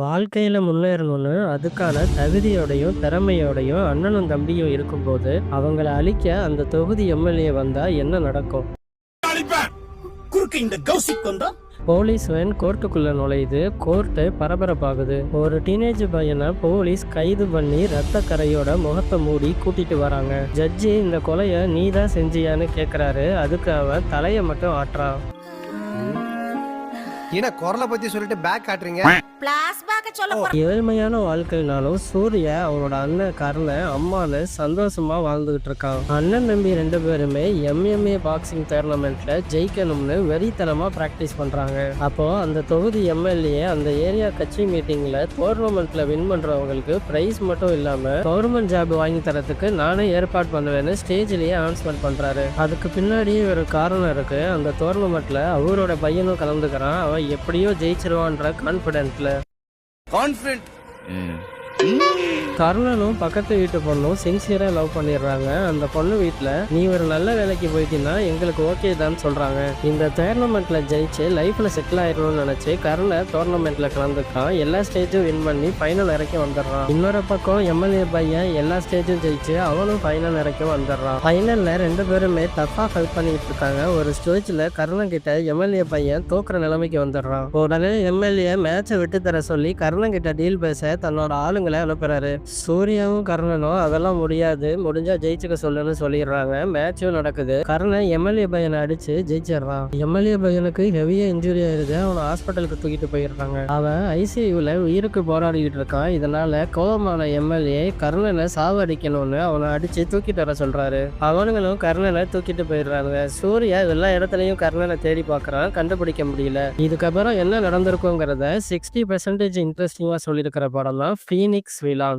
வாழ்க்கையில முன்னேறணும்னு அதுக்கான தகுதியோடையும் திறமையோடையும் அண்ணனும் தம்பியும் இருக்கும்போது அவங்கள அழிக்க அந்த தொகுதி எம்எல்ஏ வந்தா என்ன நடக்கும்? இந்த கௌசிக் வந்தா? போலீஸ் வேன் கோர்ட்டுக்குள்ள நுழையுது கோர்ட்டு பரபரப்பாகுது. ஒரு டீனேஜ் பையனை போலீஸ் கைது பண்ணி ரத்த கரையோட முகத்தை மூடி கூட்டிட்டு வராங்க. ஜட்ஜி இந்த கொலைய நீ தான் செஞ்சியான்னு கேக்குறாரு. அதுக்கு அவன் தலையை மட்டும் ஆட்டுறான். என்ன குரலை பத்தி சொல்லிட்டு பேக் காட்டுறீங்க? பிளாஸ்பாக்க சொல்ல போற ஏழ்மையான வாழ்க்கைனாலும் சூர்யா அவனோட அண்ணன் கர்ணன் அம்மானு சந்தோஷமா வாழ்ந்துகிட்டு இருக்கான். அண்ணன் தம்பி ரெண்டு பேருமே எம்எம்ஏ பாக்ஸிங் டோர்னமெண்ட்ல ஜெயிக்கணும்னு வெறித்தனமா பிராக்டிஸ் பண்றாங்க. அப்போ அந்த தொகுதி எம்எல்ஏ அந்த ஏரியா கட்சி மீட்டிங்ல டோர்னமெண்ட்ல வின் பண்றவங்களுக்கு பிரைஸ் மட்டும் இல்லாம கவர்மெண்ட் ஜாப் வாங்கி தரத்துக்கு நானே ஏற்பாடு பண்ணுவேன்னு ஸ்டேஜ்லயே அனௌன்ஸ்மெண்ட் பண்றாரு. அதுக்கு பின்னாடி ஒரு காரணம் இருக்கு. அந்த டோர்னமெண்ட்ல அவரோட பையனும் கலந்துக்கிறான். அவன் எப்படியோ ஜெயிச்சிருவான்ற கான்பிடென்ட்ல கான்பிடன்ட் கர்ணனும் பக்கத்து வீட்டு பொண்ணும் சின்சியரா லவ் பண்ணிடுறாங்க. அந்த பொண்ணு வீட்டில் நீ ஒரு நல்ல வேலைக்கு போயிட்டீங்கன்னா எங்களுக்கு ஓகே தான் சொல்றாங்க. இந்த டோர்னமெண்ட்ல ஜெயிச்சு லைஃப்ல செட்டில் ஆயிடணும்னு நினைச்சு கருணை டோர்னமெண்ட்ல கலந்துக்கான். எல்லா ஸ்டேஜும் வின் பண்ணி ஃபைனல் இறக்கி வந்துடுறான். இன்னொரு பக்கம் எம்எல்ஏ பையன் எல்லா ஸ்டேஜும் ஜெயிச்சு அவனும் ஃபைனல் இறக்கி வந்துடுறான். ஃபைனல்ல ரெண்டு பேருமே தப்பாக ஹெல்ப் பண்ணிட்டு இருக்காங்க. ஒரு ஸ்டேஜ்ல கர்ணன் கிட்ட எம்எல்ஏ பையன் தோக்குற நிலைமைக்கு வந்துடுறான். உடனே எம்எல்ஏ மேட்சை விட்டு தர சொல்லி கருணன் கிட்ட டீல் பேச தன்னோட ஆளுங்களை அனுப்புறாரு சூர்யாவும் கர்ணனும் அதெல்லாம் முடியாது. முடிஞ்சா ஜெயிச்சுக்க சொல்லுன்னு சொல்லிடுறாங்க. மேட்சும் நடக்குது. கர்ணன் எம்எல்ஏ பையனை அடிச்சு ஜெயிச்சிடுறான். எம்எல்ஏ பையனுக்கு ஹெவியா இன்ஜுரி ஆயிருது அவனை ஹாஸ்பிட்டலுக்கு தூக்கிட்டு போயிடுறாங்க. அவன் ஐசியூல உயிருக்கு போராடிக்கிட்டு இருக்கான். இதனால கோபமான எம்எல்ஏ கர்ணனை சாவடிக்கணும்னு அவனை அடிச்சு தூக்கிட்டு வர சொல்றாரு. அவனுங்களும் கர்ணனை தூக்கிட்டு போயிடுறாங்க. சூர்யா எல்லா இடத்துலயும் கர்ணனை தேடி பார்க்கறான் கண்டுபிடிக்க முடியல. இதுக்கப்புறம் என்ன நடந்திருக்குங்கிறத சிக்ஸ்டி பெர்சன்டேஜ் இன்ட்ரெஸ்டிங்கா சொல்லியிருக்கிற படம் தான் एक स्वेला